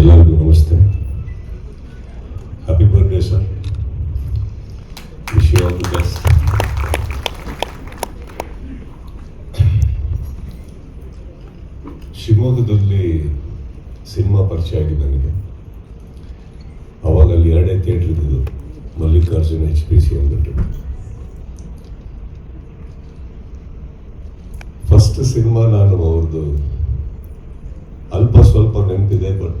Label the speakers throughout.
Speaker 1: ಎಲ್ಲರಿಗೂ ನಮಸ್ತೆ. Happy birthday sir wish all the best ಶಿವಮೊಗ್ಗದಲ್ಲಿ ಸಿನಿಮಾ ಪರಿಚಯ ಆಗಿದೆ ನನಗೆ. ಅವಾಗ ಅಲ್ಲಿ ಎರಡೇ ಥಿಯೇಟ್ರ್ ಇದ್ದಿದ್ದು, ಮಲ್ಲಿಕಾರ್ಜುನ್ ಎಚ್ ಪಿ ಸಿ ಅಂದ್ಬಿಟ್ಟು. ಫಸ್ಟ್ ಸಿನಿಮಾ ನಾನು ಅವ್ರದ್ದು, ಅಲ್ಪ ಸ್ವಲ್ಪ ನೆನಪಿದೆ ಬಟ್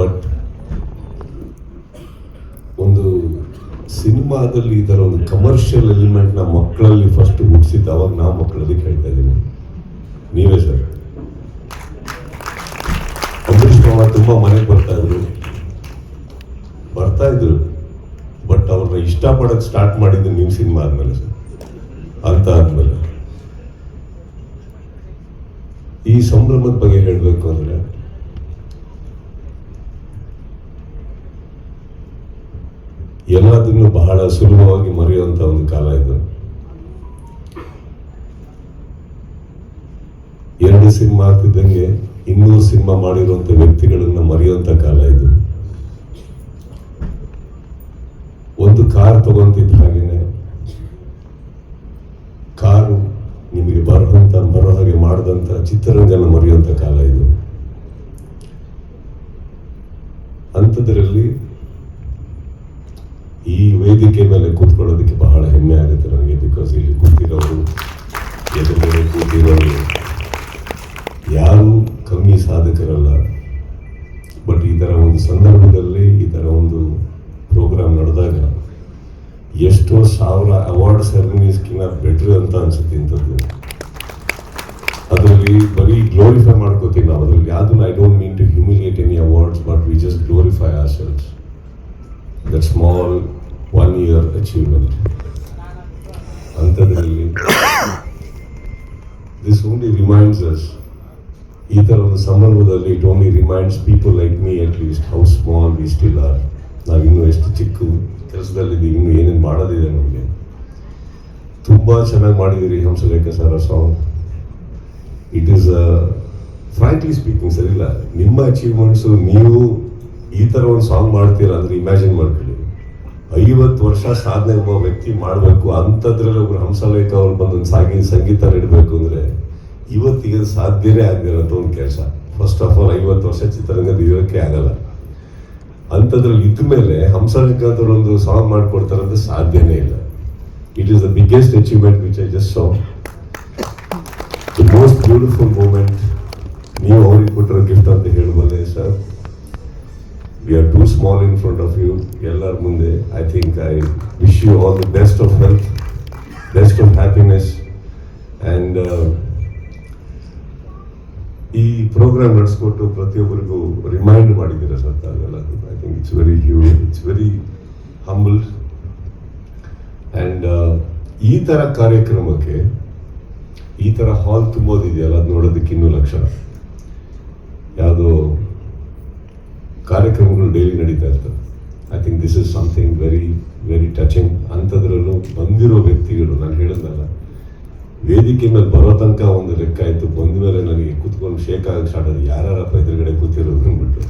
Speaker 1: but ಒಂದು ಸಿನಿಮಾದಲ್ಲಿ ಈ ಥರ ಒಂದು ಕಮರ್ಷಿಯಲ್ ಎಲಿಮೆಂಟ್ ನಮ್ಮ ಮಕ್ಕಳಲ್ಲಿ ಫಸ್ಟ್ ಹುಟ್ಟಿಸಿದ್ದು ಅವಾಗ ನಾವು ಮಕ್ಕಳಲ್ಲಿ ಕೇಳ್ತಾ ಇದ್ದೀನಿ. ನೀವೇ ಸರ್ ಅಂಬರೀಷ್ ಮಾವ ತುಂಬ ಮನೆಗೆ ಬರ್ತಾ ಇದ್ರು. ಬರ್ತಾ ಇದ್ರು, ಬಟ್ ಅವ್ರನ್ನ ಇಷ್ಟಪಡೋಕ್ಕೆ ಸ್ಟಾರ್ಟ್ ಮಾಡಿದ್ದು ನೀವು ಸಿನಿಮಾ ಆದಮೇಲೆ ಸರ್ ಅಂತ ಆದಮೇಲೆ. ಈ ಸಂಭ್ರಮದ ಬಗ್ಗೆ ಹೇಳಬೇಕು ಅಂದ್ರೆ ಎಲ್ಲದನ್ನು ಬಹಳ ಸುಲಭವಾಗಿ ಮರೆಯುವಂಥ ಒಂದು ಕಾಲ ಇದು. ಎರಡು ಸಿನಿಮಾ ಆಗ್ತಿದ್ದಂಗೆ ಇನ್ನೂರು ಸಿನಿಮಾ ಮಾಡಿರುವಂಥ ವ್ಯಕ್ತಿಗಳನ್ನು ಮರೆಯುವಂಥ ಕಾಲ ಇದು. ಒಂದು ಕಾರ್ ತಗೊಂತಿದ್ದ ಹಾಗೇನೆ, ಕಾರು ನಿಮಗೆ ಬರುವಂತ, ಬರೋ ಹಾಗೆ ಮಾಡಿದಂತ ಚಿತ್ರರಂಗನ ಮರೆಯುವಂಥ ಕಾಲ ಇದು. ಅಂಥದ್ರಲ್ಲಿ ಈ ವೇದಿಕೆ ಮೇಲೆ ಕೂತ್ಕೊಳ್ಳೋದಕ್ಕೆ ಬಹಳ ಹೆಮ್ಮೆ ಆಗುತ್ತೆ ನನಗೆ ಬಿಕಾಸ್ ಇಲ್ಲಿ ಕೂತಿರೋರು, ಎದುರುಗಡೆ ಕೂತಿರೋರು, ಯಾರೂ ಕಮ್ಮಿ ಸಾಧಕರಲ್ಲ. ಬಟ್ ಈ ಥರ ಒಂದು ಸಂದರ್ಭದಲ್ಲಿ, ಈ ಥರ ಒಂದು ಪ್ರೋಗ್ರಾಮ್ ನಡೆದಾಗ ಎಷ್ಟೋ ಸಾವಿರ ಅವಾರ್ಡ್ ಸೆರೆಮನೀಸ್ಕಿನ್ನ ಬೆಟ್ರ್ ಅಂತ ಅನ್ಸುತ್ತೆ ಇಂಥದ್ದು. ಅದರಲ್ಲಿ ಬರೀ ಗ್ಲೋರಿಫೈ ಮಾಡ್ಕೋತೀವಿ ನಾವು. ಅದರಲ್ಲಿ ಯಾವುದನ್ನು I don't mean to humiliate any awards but we just glorify ourselves that small one year achievement ಅಂಥದ್ರಲ್ಲಿ ದಿಸ್ ಓನ್ಲಿ ರಿಮೈಂಡ್ಸ್ ಅಸ್ ಈ ಥರದ ಸಂದರ್ಭದಲ್ಲಿ it only reminds people like me at least how small we still are ನಾವು ಎಷ್ಟು ಚಿಕ್ಕ ಕೆಲಸದಲ್ಲಿದ್ದೀವಿ, ಇನ್ನೂ ಏನೇನು ಮಾಡೋದಿದೆ ನಮಗೆ. ತುಂಬ ಚೆನ್ನಾಗಿ ಮಾಡಿದ್ದೀರಿ Hamsalekha sir song it is frankly speaking sir ಇಲ್ಲ ನಿಮ್ಮ ಅಚೀವ್ಮೆಂಟ್ಸು ನೀವು ಥರ ಒಂದು ಸಾಂಗ್ ಮಾಡ್ತೀರಾ ಅಂದರೆ ಇಮ್ಯಾಜಿನ್ ಮಾಡ್ಕೊಳ್ಳಿ. ಐವತ್ತು ವರ್ಷ ಸಾಧನೆ ಒಬ್ಬ ವ್ಯಕ್ತಿ ಮಾಡಬೇಕು, ಅಂಥದ್ರಲ್ಲಿ ಒಬ್ರು ಹಂಸಲೇಖ ಅವ್ರು ಬಂದು ಒಂದು ಸಾಗಿ ಸಂಗೀತ ನೀಡಬೇಕು ಅಂದರೆ ಇವತ್ತಿಗೆ ಸಾಧ್ಯನೇ ಆಗದಿರೋಂಥ ಒಂದು ಕೆಲಸ. ಫಸ್ಟ್ ಆಫ್ ಆಲ್ ಐವತ್ತು ವರ್ಷ ಚಿತ್ರರಂಗದ ಇರೋಕ್ಕೆ ಆಗಲ್ಲ. ಅಂಥದ್ರಲ್ಲಿ ಇದ್ದ ಮೇಲೆ ಹಂಸಲೇಖ ಒಂದು ಸಾಂಗ್ ಮಾಡ್ಕೊಡ್ತಾರಂತ ಸಾಧ್ಯನೇ ಇಲ್ಲ. It is the biggest achievement which I just saw the most beautiful moment ನೀವು ಅವ್ರಿಗೆ ಕೊಟ್ಟಿರೋ ಗಿಫ್ಟ್ ಅಂತ ಹೇಳ್ಬೋದೇ. We are too small in front of you ಎಲ್ಲರ ಮುಂದೆ I think I wish you all the best of health best of happiness and ಈ programme ನಡೆಸ್ಕೊಟ್ಟು ಪ್ರತಿಯೊಬ್ಬರಿಗೂ remind ಮಾಡಿದ್ದೀರಾ ಸರ್ ತಾವೆಲ್ಲ? I think it's very hu it's very humble and ಈ ಥರ ಕಾರ್ಯಕ್ರಮಕ್ಕೆ ಈ ಥರ ಹಾಲ್ ತುಂಬೋದಿದೆಯಲ್ಲ? ಅದು ನೋಡೋದಕ್ಕೆ ಇನ್ನೂ ಲಕ್ಷಣ ಕಾರ್ಯಕ್ರಮಗಳು ಡೈಲಿ ನಡೀತಾ ಇರ್ತವೆ. I think this is something very very touching ಅಂಥದ್ರಲ್ಲೂ ಬಂದಿರೋ ವ್ಯಕ್ತಿಗಳು, ನಾನು ಹೇಳಿದ್ನಲ್ಲ, ವೇದಿಕೆ ಮೇಲೆ ಬರೋ ತನಕ ಒಂದು ಲೆಕ್ಕ ಆಯಿತು ಬಂದ ಮೇಲೆ ನನಗೆ ಕೂತ್ಕೊಂಡು ಶೇಕ್ ಆಗಕ್ಕೆ ಸ್ಟಾರ್ಟ್ ಆದ ಯಾರಪ್ಪ ಎದುರುಗಡೆ ಕೂತಿರೋದು ಅಂದ್ಬಿಟ್ಟು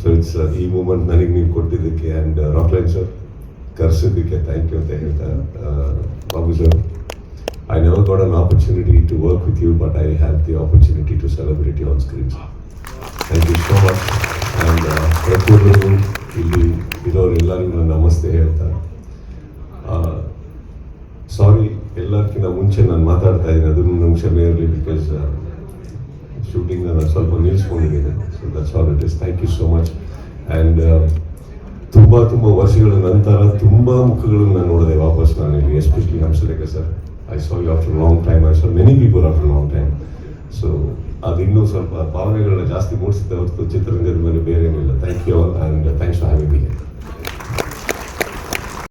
Speaker 1: ಸೊ ಇಟ್ಸ್ ಈ ಮೂಮೆಂಟ್ ನನಗೆ ನೀವು ಕೊಟ್ಟಿದ್ದಕ್ಕೆ ಆ್ಯಂಡ್ ರಾಕ್ಲೈನ್ ಸರ್ ಕರೆಸಿದ್ದಕ್ಕೆ ಥ್ಯಾಂಕ್ ಯು ಅಂತ ಹೇಳ್ತಾ Babu sir I never got an opportunity to work with you but I have the opportunity to celebrity on screen thank you so so And ಪ್ರತಿಯೊಬ್ಬರಿಗೂ ಇಲ್ಲಿ ಇರೋರೆಲ್ಲರಿಗೂ ನಾನು ನಮಸ್ತೆ ಹೇಳ್ತಾ ಸಾರಿ ಎಲ್ಲಕ್ಕಿಂತ ಮುಂಚೆ ನಾನು ಮಾತಾಡ್ತಾ ಇದ್ದೀನಿ. ಅದನ್ನು ನಮ್ಗೆ ಕ್ಷಮೆ ಇರಲಿ ಬಿಕಾಸ್ ಶೂಟಿಂಗ್ ನಾನು ಸ್ವಲ್ಪ ನಿಲ್ಲಿಸ್ಕೊಂಡಿದ್ದೀನಿ so that's all it is thank you so much and ತುಂಬ ತುಂಬ ವರ್ಷಗಳ ನಂತರ ತುಂಬ ಮುಖಗಳನ್ನು ನಾನು ನೋಡಿದೆ ವಾಪಸ್ ನಾನು ಇಲ್ಲಿ especially Hamsalekha sir I saw you after long time I saw many people after long time. So ಅದು ಇನ್ನೂ ಸ್ವಲ್ಪ ಭಾವನೆಗಳನ್ನ ಜಾಸ್ತಿ ಮೂಡಿಸಿದ ಹೊರತು ಚಿತ್ರರಂಗದ ಮೇಲೆ ಬೇರೆ ಏನಿಲ್ಲ thank you all and thanks for having me